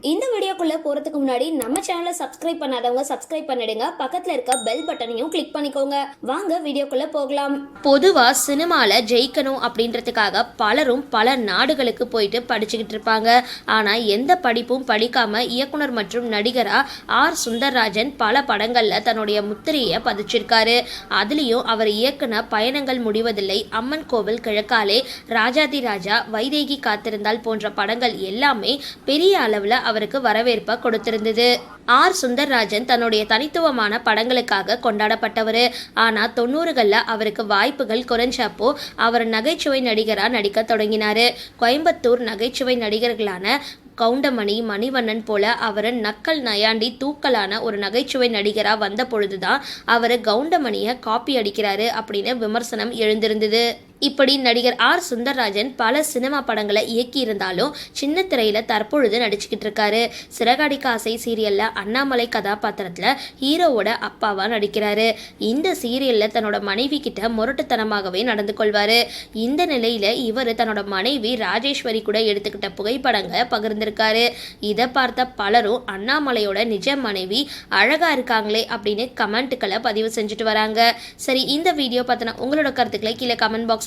இந்த வீடியோக்குள்ளே போறதுக்கு முன்னாடி நம்ம சேனலை சப்ஸ்கிரைப் பண்ணாதவங்க சப்ஸ்கிரைப் பண்ணிடுங்க. பக்கத்தில் இருக்க பெல் பட்டனையும் கிளிக் பண்ணிக்கோங்க. வாங்க வீடியோக்குள்ளே போகலாம். பொதுவாக சினிமாவில் ஜெயிக்கணும் அப்படின்றதுக்காக பலரும் பல நாடுகளுக்கு போயிட்டு படிச்சுக்கிட்டு இருப்பாங்க. ஆனால் எந்த படிப்பும் படிக்காமல் இயக்குனர் மற்றும் நடிகராக ஆர். சுந்தர்ராஜன் பல படங்களில் தன்னுடைய முத்திரையை பதிச்சிருக்காரு. அதுலயும் அவர் இயக்குன பயணங்கள் முடிவதில்லை. அம்மன் கோவில் கிழக்காலே ராஜாதி ராஜா வைதேகி காத்திருந்தால் போன்ற படங்கள் எல்லாமே பெரிய அளவில் அவருக்கு வரவேற்பை கொடுத்திருந்தது. ஆர். சுந்தர்ராஜன் தன்னுடைய தனித்துவமான படங்களுக்காக கொண்டாடப்பட்டவர். ஆனால் தொண்ணூறுகளில் அவருக்கு வாய்ப்புகள் குறைஞ்சப்போ அவர் நகைச்சுவை நடிகராக நடிக்க தொடங்கினார். கோயம்புத்தூர் நகைச்சுவை நடிகர்களான கவுண்டமணி மணிவண்ணன் போல அவர் நக்கல் நயாண்டி தூக்கலான ஒரு நகைச்சுவை நடிகராக வந்த பொழுதுதான் அவர் கவுண்டமணியை காப்பி அடிக்கிறாரு அப்படின்னு விமர்சனம் எழுந்திருந்தது. இப்படி நடிகர் ஆர் சுந்தர்ராஜன் பல சினிமா படங்களை இயக்கியிருந்தாலும் சின்ன திரையில தற்பொழுது நடிச்சுக்கிட்டு இருக்காரு. சிறகாடி காசை சீரியல்ல அண்ணாமலை கதாபாத்திரத்துல ஹீரோவோட அப்பாவா நடிக்கிறாரு. இந்த சீரியல்ல தன்னோட மனைவி கிட்ட முரட்டுத்தனமாகவே நடந்து கொள்வாரு. இந்த நிலையில இவர் தன்னோட மனைவி ராஜேஸ்வரி கூட எடுத்துக்கிட்ட புகைப்படங்களை பகிர்ந்திருக்காரு. இதை பார்த்த பலரும் அண்ணாமலையோட நிஜ மனைவி அழகா இருக்காங்களே அப்படின்னு கமெண்ட்டுகளை பதிவு செஞ்சுட்டு வராங்க. சரி இந்த வீடியோ பார்த்தனா உங்களோட கருத்துக்களை கீழே கமெண்ட் பாக்ஸ்